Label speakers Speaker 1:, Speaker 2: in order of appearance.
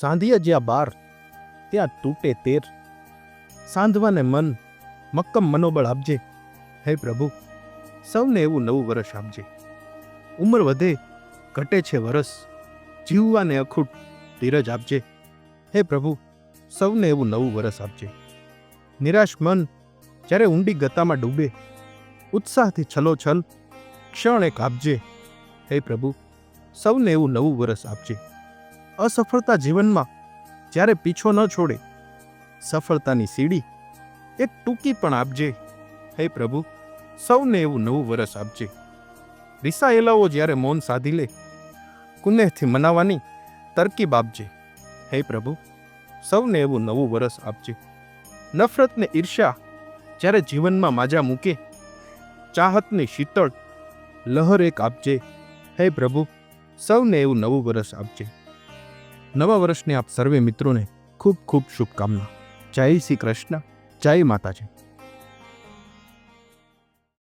Speaker 1: સાંધિયા જ્યાં બાર, ત્યાં તૂટે તેર. સાંધવાને મન મક્કમ મનોબળ આપજે. હે પ્રભુ, સૌને એવું નવું વરસ આપજે. ઉંમર વધે, ઘટે છે વરસ. જીવવાને અખૂટ ધીરજ આપજે. હે પ્રભુ, સૌને એવું નવું વરસ આપજે. નિરાશ મન જ્યારે ઊંડી ગતામાં ડૂબે, ઉત્સાહથી છલોછલ ક્ષણ એક આપજે. હે પ્રભુ, સૌને એવું નવું વરસ આપજે. અસફળતા જીવનમાં જ્યારે પીછો ન છોડે, સફળતાની સીડી એક ટૂંકી પણ આપજે. હે પ્રભુ, સૌને એવું નવું વરસ આપજે. રિસાયેલાઓ જ્યારે મૌન સાધી લે, કુનેહથી મનાવવાની તરકીબ આપજે. હે પ્રભુ, સૌને એવું નવું વરસ આપજે. નફરતને ઈર્ષ્યા જ્યારે જીવનમાં માજા મૂકે, ચાહતની શીતળ લહર એક આપજે. હે પ્રભુ, સૌને એવું નવું વરસ આપજે. નવા વર્ષની આપ સર્વે મિત્રોને ખૂબ ખૂબ શુભકામના. જય શ્રી કૃષ્ણ. જય માતાજી.